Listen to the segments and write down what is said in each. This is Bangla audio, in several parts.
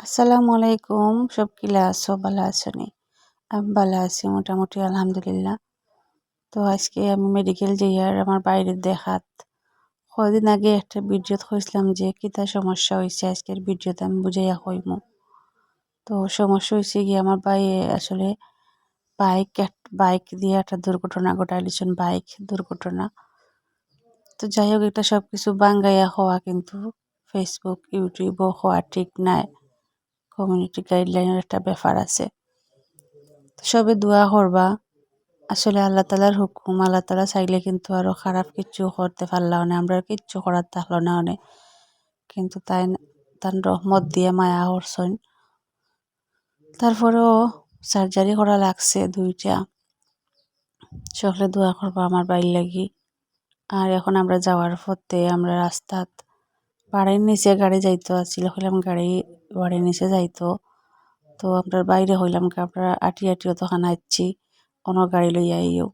আসসালামু আলাইকুম। সব কিলা আছো ভালো আছো নি আমি, ভালো আছি, মোটামুটি আলহামদুলিল্লাহ। তো আজকে আমি মেডিকেল যাইয়ার আমার বাইরের দেখাত। কদিন আগে একটা ভিডিওত কইছিলাম যে কিতা সমস্যা হয়েছে আজকের ভিডিওতে আমি বুঝাইয়া কইমু। তো সমস্যা হয়েছে গিয়ে আমার ভাই আসলে বাইক বাইক দিয়ে একটা দুর্ঘটনা ঘটাইলিছেন বাইক দুর্ঘটনা। তো যাই হোক, এটা সব কিছু বাঙ্গাইয়া হওয়া কিন্তু ফেসবুক ইউটিউবও হওয়া ঠিক নাই। কমিউনিটি গাইডলাইনের একটা ব্যাপার আছে। সবে দোয়া করবা। আসলে আল্লাহ তালার হুকুম, আল্লাহ তালা চাইলে কিন্তু আরও খারাপ কিচ্ছু করতে পারলাম না আমরা কিচ্ছু করার থাকল না অনেক কিন্তু তাই তার রহমত দিয়ে মায়া করছেন। তারপরেও সার্জারি করা লাগছে দুইটা। সকলে দোয়া করব আমার বাইর লাগি। আর এখন আমরা যাওয়ার পথে আমরা রাস্তাত বাড়ির নিচে গাড়ি যাইতো, আছিল হইলাম গাড়ি, বাড়ির নিচে যাইতো। তো আপনার বাইরে হইলাম কি আপনারা আটি আটিও তখন আইছি অন্য গাড়ি লইয়া আইও।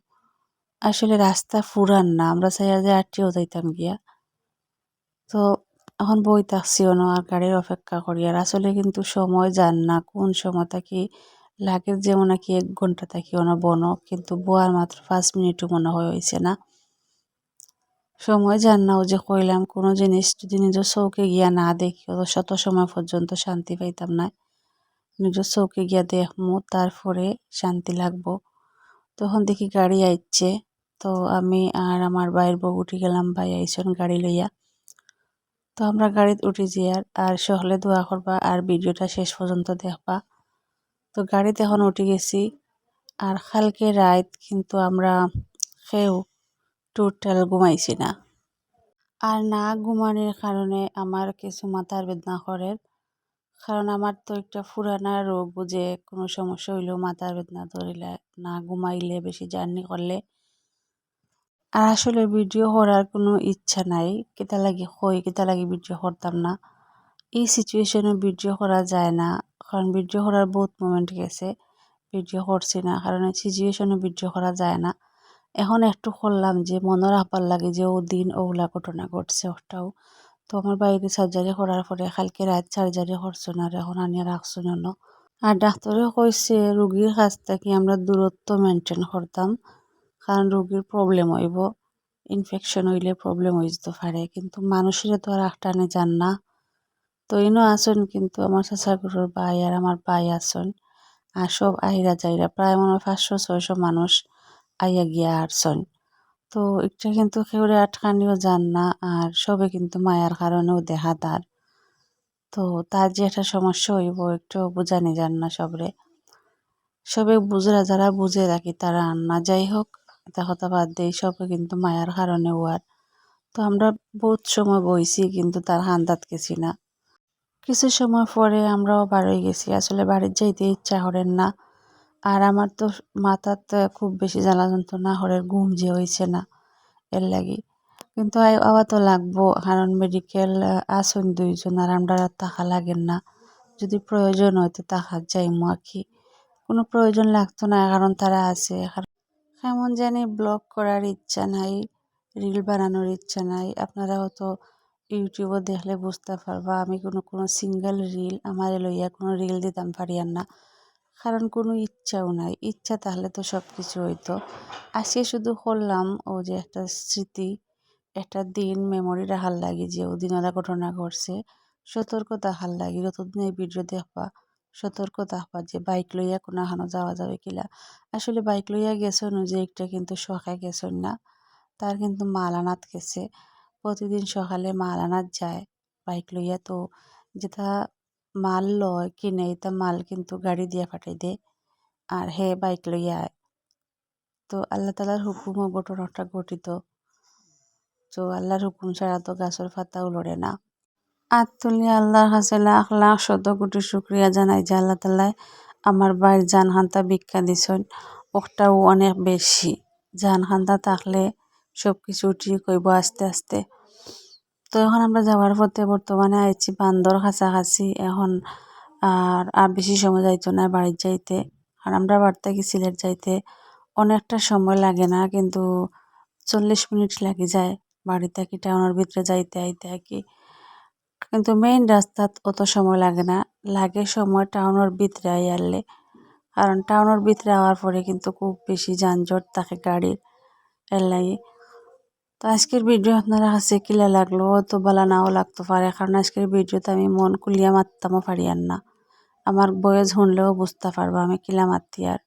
আসলে রাস্তা ফুরান না, আমরা চাইয়া যে আটিও যাইতাম গিয়া। তো এখন বই থাকছি না, আর গাড়ির অপেক্ষা করি। আর আসলে কিন্তু সময় যান না, কোন সময় থাকি লাগের যেমন নাকি এক ঘণ্টা থাকি অন বন কিন্তু বোয়ার মাত্র পাঁচ মিনিটও মনে হয় হয়েছে না। সময় যান না ও যে কইলাম, কোনো জিনিস যদি নিজের চৌকে গিয়া না দেখি, অত শত সময় পর্যন্ত শান্তি পাইতাম না। নিজের চৌকে গিয়া দেখমু, তারপরে শান্তি লাগবো। তখন দেখি গাড়ি আইচ্ছে, তো আমি আর আমার বাইর বউ উঠে গেলাম, ভাই আইসন গাড়ি লইয়া। তো আমরা গাড়িতে উঠে যাই আর সহলে দোয়া করবা, আর ভিডিওটা শেষ পর্যন্ত দেখবা। তো গাড়িতে এখন উঠে গেছি, আর কালকে রাত কিন্তু আমরা কেউ টোটাল ঘুমাইছি না। আর না ঘুমানোর কারণে আমার কিছু মাথার বেদনা করে। কারণ আমার তো একটা পুরানা রোগ বুঝে কোনো সমস্যা হইলেও মাথার বেদনা ধরিলে না ঘুমাইলে বেশি জার্নি করলে। আর আসলে ভিডিও করার কোনো ইচ্ছা নাই, কেতা লাগি কই, কেতা লাগি ভিডিও করতাম না। এই সিচুয়েশনে ভিডিও করা যায় না, কারণ ভিডিও করার বহুত মোমেন্ট গেছে। ভিডিও করছি না, কারণ সিচুয়েশনে ভিডিও করা যায় না। এখন একটু করলাম যে, মনে রাখবার লাগে যে, ও দিন ওগুলা ঘটনা ঘটছে ওটাও। তো আমার বাইরে সার্জারি করার পরে কালকে রাত সার্জারি করছেন আর এখন আনিয়া রাখছো না আর ডাক্তারে কইছে, রুগীর কাছ থেকে আমরা দূরত্ব মেনটেন করতাম, কারণ রুগীর প্রবলেম হইব ইনফেকশন হইলে প্রবলেম হয়ে যেতে পারে, কিন্তু মানুষের তো আর আটটানে যান না। তো ইনো আসন কিন্তু আমার চাচাগুলোর ভাই আর আমার ভাই আসন আর সব আহিরা যাইরা, প্রায় মনে হয় পাঁচশো, ছয়শো মানুষ। আইয়া গিয়া আসন তো এটা কিন্তু কেউরে আটকানিও যান না, আর সবে কিন্তু মায়ার কারণেও দেখা তার। তো তার যে একটা সমস্যা হইব, একটু বুঝানি যান না সবরে। সবে বুঝরা যারা বুঝে রাখি, তারা না যাই হোক এটা কথা বাদ দেই সবে কিন্তু মায়ার কারণে আর। তো আমরা বহুত সময় বইছি, কিন্তু তার হান্দাত গেছি না। কিছু সময় পরে আমরাও বাড়ি গেছি। আসলে বাড়ির যাইতে ইচ্ছা করেন না। আর আমার তো মাথার মাথাতে খুব বেশি জ্বালা যন্ত্রণা হরে ঘুম যে হয়েছে না এর লাগি। কিন্তু আবার তো লাগবো, কারণ মেডিকেল আসুন দুইজন আর আমরা টাকা লাগেন না। যদি প্রয়োজন হয় তো টাকা যাইমু আঁকি কোনো প্রয়োজন লাগতো না, কারণ তারা আছে। কেমন জানি ব্লগ করার ইচ্ছা নাই রিল বানানোর ইচ্ছা নাই। আপনারা হয়তো ইউটিউবে দেখলে বুঝতে পারবা, আমি কোনো কোনো সিঙ্গেল রিল আমার লইয়া কোনো রিল দিতাম পারিয়ান না। কারণ কোনো ইচ্ছাও নাই। ইচ্ছা তাহলে তো সব কিছু হইতো। আজকে শুধু করলাম ও যে একটা স্মৃতি, একটা দিন মেমোরি রাখার লাগে যে ওদিন ওরা ঘটনা ঘটছে সতর্ক থাকার লাগে। যতদিন এই ভিডিও দেখবা সতর্ক থাকবা যে বাইক লইয়া কোনো হানো যাওয়া যাবে কিলা। আসলে বাইক লইয়া গেছেন যে একটা কিন্তু শখে গেছেন না, তার কিন্তু মালানাত গেছে। প্রতিদিন সকালে মাল আনাত যায় বাইক লইয়া। তো যেটা মাল লয় কিনে এটা মাল কিন্তু গাড়ি দিয়ে পাঠাই দেয় আর হে বাইক লইয়া আয়। তো আল্লাহ তালার হুকুম ও ঘটনাটা ঘটিত। তো আল্লাহর হুকুম ছাড়া তো গাছের পাতাও লড়ে না। আর তুলি আল্লাহর কাছে লাখ লাখ শত কোটি শুক্রিয়া জানাই যে আল্লাহ তাল্লাহ আমার বাইর জান হান্তা ভিক্ষা দিছেন। ওটাও অনেক বেশি। জান হান্তা থাকলে সব কিছু ঠিক হইব আস্তে আস্তে। তো এখন আমরা যাওয়ার পথে বর্তমানে আইছি বান্দর কাছাকাছি। এখন আর আর বেশি সময় যাইতো না বাড়ির যাইতে। আর আমরা বাড়ি থেকে সিলেট যাইতে অনেকটা সময় লাগে না, কিন্তু চল্লিশ মিনিট লাগে যায় বাড়ি থেকে টাউনের ভিতরে যাইতে, আইতে আর কি। কিন্তু মেইন রাস্তাত অত সময় লাগে না। লাগে সময় টাউনের ভিতরে আইয়ারলে। কারণ টাউনের ভিতরে আওয়ার পরে কিন্তু খুব বেশি যানজট থাকে গাড়ির। এর লাগি। তো আজকের ভিডিও আপনারা কাছে কিলা লাগল তো বলা নাও লাগতে পারে, কারণ আজকের ভিডিওতে আমি মন কুলিয়া মারতামও আর না। আমার বয়স শুনলেও বুঝতে পারব আমি কিলা মারতি আর।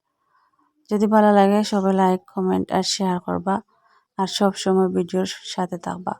যদি ভালো লাগে সবাই লাইক কমেন্ট আর শেয়ার করবা, আর সব সময় ভিডিওর সাথে থাকবা।